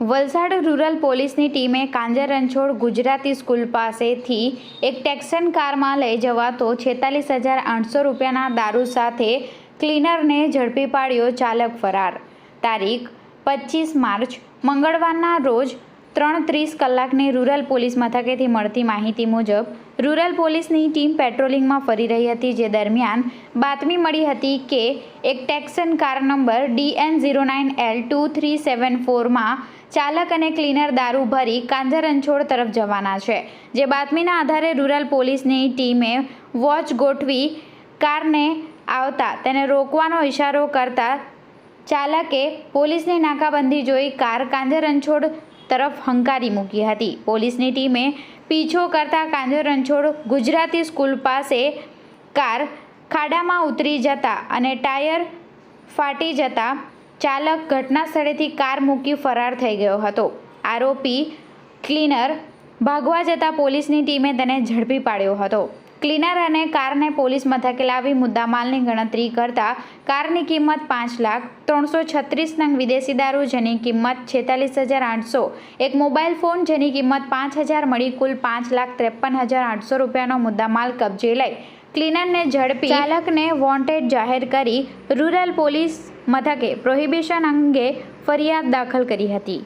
Valsad rural પોલીસની ટીમે કાંજર Ranchhod Gujarati school પાસેથી એક ટેક્સન કારમાં લઈ જવાતો છેતાલીસ હજાર આઠસો રૂપિયાના દારૂ સાથે ક્લીનરને ઝડપી પાડ્યો ચાલક ફરાર. તારીખ પચીસ માર્ચ, મંગળવારના રોજ ત્રણ ત્રીસ કલાકની રૂરલ પોલીસ મથકેથી મળતી માહિતી મુજબ, રૂરલ પોલીસની ટીમ પેટ્રોલિંગમાં ફરી રહી હતી, જે દરમિયાન બાતમી મળી હતી કે એક ટેક્સન car number DN zero nine L two three seven ફોરમાં ચાલક અને ક્લીનર દારૂ ભરી કાંજર રણછોડ તરફ જવાના છે. જે બાતમીના આધારે રૂરલ પોલીસની ટીમે વોચ ગોઠવી કારને આવતા તેને રોકવાનો ઇશારો કરતા ચાલકે પોલીસની નાકાબંધી જોઈ કાર કાંજર રણછોડ તરફ હંકારી મૂકી હતી. પોલીસની ટીમે પીછો કરતા કાંજર રણછોડ ગુજરાતી સ્કૂલ પાસે કાર ખાડામાં ઉતરી જતા અને ટાયર ફાટી જતા ચાલક ઘટના સ્થળેથી કાર મૂકી ફરાર થઈ ગયો હતો. આરોપી ક્લીનર ભાગવા જતાં પોલીસની ટીમે તેને ઝડપી પાડ્યો હતો. ક્લીનર અને કારને પોલીસ મથકે લાવી મુદ્દામાલની ગણતરી કરતા કારની કિંમત પાંચ લાખ ત્રણસો છત્રીસ નંગ વિદેશી દારૂ, જેની કિંમત છેતાલીસ હજાર આઠસો. એક મોબાઈલ ફોન, જેની કિંમત પાંચ હજાર મળી કુલ પાંચ લાખ ત્રેપન હજાર આઠસો રૂપિયાનો મુદ્દામાલ કબજે લઈ. ક્લીનરને ઝડપી ચાલકને વોન્ટેડ જાહેર કરી રૂરલ પોલીસ મથકે પ્રોહિબિશન અંગે ફરિયાદ દાખલ કરી હતી.